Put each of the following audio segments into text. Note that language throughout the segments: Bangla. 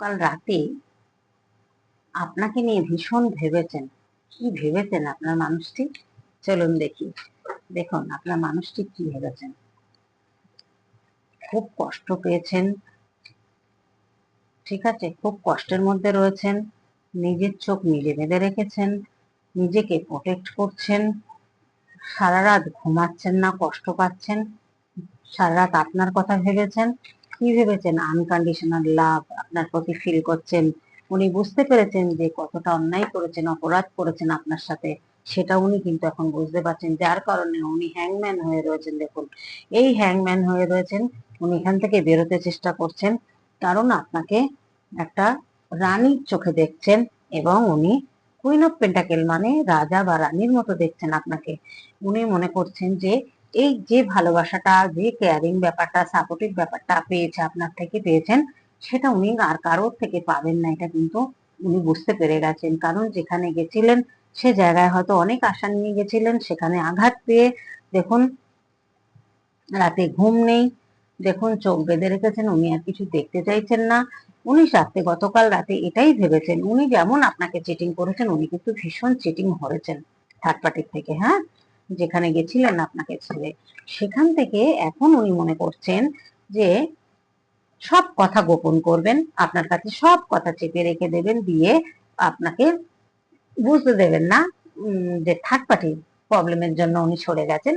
কাল রাতে আপনাকে নিয়ে ভীষণ ভেবেছেন। কি ভেবেছেন আপনার মানুষটি? চলুন দেখি। দেখুন, আপনার মানুষটি কি ভেবেছেন? খুব কষ্ট পেয়েছেন। ঠিক আছে, খুব কষ্টের মধ্যে রয়েছেন। নিজের চোখ নিজে বেঁধে রেখেছেন। নিজেকে প্রোটেক্ট করছেন। সারা রাত ঘুমাচ্ছেন না, কষ্ট পাচ্ছেন। সারা রাত আপনার কথা ভেবেছেন। কি ভেবেছেন? আনকন্ডিশনাল লাভ আপনার প্রতি ফিল করছেন, উনি বুঝতে পেরেছেন যে কতটা অন্যায় করেছেন, অপরাধ করেছেন আপনার সাথে, সেটা উনি কিন্তু এখন বুঝতে পারছেন যার কারণে উনি হ্যাংম্যান হয়ে রয়েছেন। দেখুন, এই হ্যাংম্যান হয়ে রয়েছেন, উনি এখান থেকে বেরোতে চেষ্টা করছেন, কারণ আপনাকে একটা রানীর চোখে দেখছেন এবং উনি কুইন অফ পেন্টাকেল মানে রাজা বা রানীর মতো দেখছেন আপনাকে। উনি মনে করছেন যে এই যে ভালোবাসাটা, যে কেয়ারিং ব্যাপারটা সাপোর্টিভ ব্যাপারটা পেয়েছে, আপনার থেকে পেয়েছেন সেটা উনি আর কারোর থেকে পাবেন না, এটা কিন্তু উনি বুঝতে পেরে গেছেন। কারণ যেখানে গেছিলেন, সে জায়গায় হয়তো অনেক আশা নিয়ে গেছিলেন, সেখানে আঘাত পেয়ে দেখুন, রাতে ঘুম নেই, দেখুন চোখ বেঁধে রেখেছেন, উনি আর কিছু দেখতে চাইছেন না। উনি রাতে গতকাল রাতে এটাই ভেবেছেন, উনি যেমন আপনাকে চিটিং করেছেন, উনি কিন্তু ভীষণ চিটিং হয়েছেন থার্ড পার্টির থেকে হ্যাঁ? যেখানে গেছিলেন আপনাকে ছেড়ে। সেখান থেকে এখন উনি মনে করছেন যে সব কথা গোপন করবেন, আপনার কাছে সব কথা চেপে রেখে দেবেন, দিয়ে আপনাকে বুঝতে দেবেন না যে থার্ড পার্টি প্রবলেমের জন্য উনি সরে গেছেন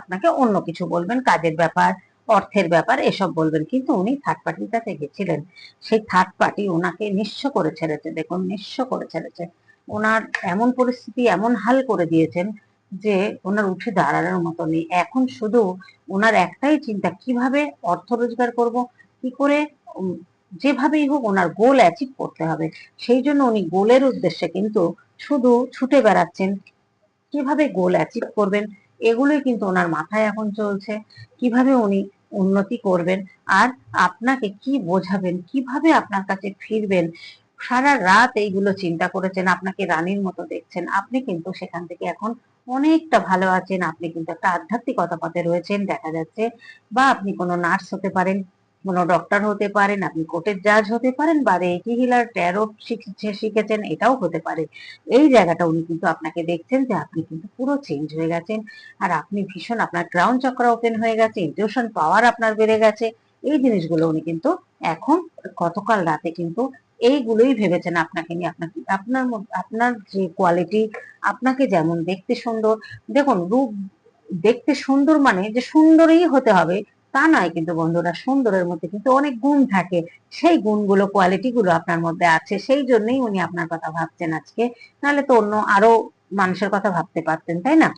আপনাকে অন্য কিছু বলবেন, কাজের ব্যাপার, অর্থের ব্যাপার, এসব বলবেন, কিন্তু উনি থার্ড পার্টির কাছে গেছিলেন। সেই থার্ড পার্টি ওনাকে নিঃস্ব করে ছেড়েছে, দেখুন, নিঃস্ব করে ছেড়েছে। ওনার এমন পরিস্থিতি, এমন হাল করে দিয়েছেন যে ওনার উঠে দাঁড়ানোর মতো নেই। এখন শুধু ওনার একটাই চিন্তা, কীভাবে অর্থ রোজগার করব? কি করে যেভাবেই হোক ওনার গোল অ্যাচিভ করতে হবে। সেই জন্য উনি গোলের উদ্দেশ্যে কিন্তু শুধু ছুটে বেড়াচ্ছেন। কীভাবে গোল অ্যাচিভ করবেন, এগুলোই কিন্তু ওনার মাথায় এখন চলছে। কীভাবে উনি উন্নতি করবেন, আর আপনাকে কি বোঝাবেন, কীভাবে আপনার কাছে ফিরবেন। সারা রাত এইগুলো চিন্তা করেছেন, আপনাকে রানীর মতো দেখছেন। আপনি কিন্তু সেখান থেকে এখন অনেকটা ভালো আছেন। আপনি কিন্তু একটা আধ্যাত্মিকতা পথে রয়েছেন, দেখা যাচ্ছে। বা আপনি কোনো নার্স হতে পারেন কোনো ডক্টর হতে পারেন, আপনি কোর্টের জাজ হতে পারেন, বা রেকি হিলার ট্যারো শিখেছেন, এটাও হতে পারে। এই জায়গাটা উনি কিন্তু আপনাকে দেখছেন যে আপনি কিন্তু পুরো চেঞ্জ হয়ে গেছেন। আর আপনি ভীষণ আপনার ক্রাউন চক্র ওপেন হয়ে গেছে ইনটিউশন পাওয়ার আপনার বেড়ে গেছে। এই জিনিসগুলো উনি কিন্তু এখন, গতকাল রাতে কিন্তু এইগুলোই ভেবেছেন আপনাকে নিয়ে। আপনাকে আপনার আপনার যে কোয়ালিটি আপনাকে যেমন দেখতে সুন্দর। দেখুন, রূপ দেখতে সুন্দর মানে যে সুন্দরই হতে হবে। তা নয় কিন্তু বন্ধুরা, সুন্দরের মধ্যে কিন্তু অনেক গুণ থাকে। সেই গুণগুলো কোয়ালিটি গুলো আপনার মধ্যে আছে, সেই জন্যই উনি আপনার কথা ভাবছেন আজকে। নাহলে তো অন্য আরও মানুষের কথা ভাবতে পারতেন, তাই না?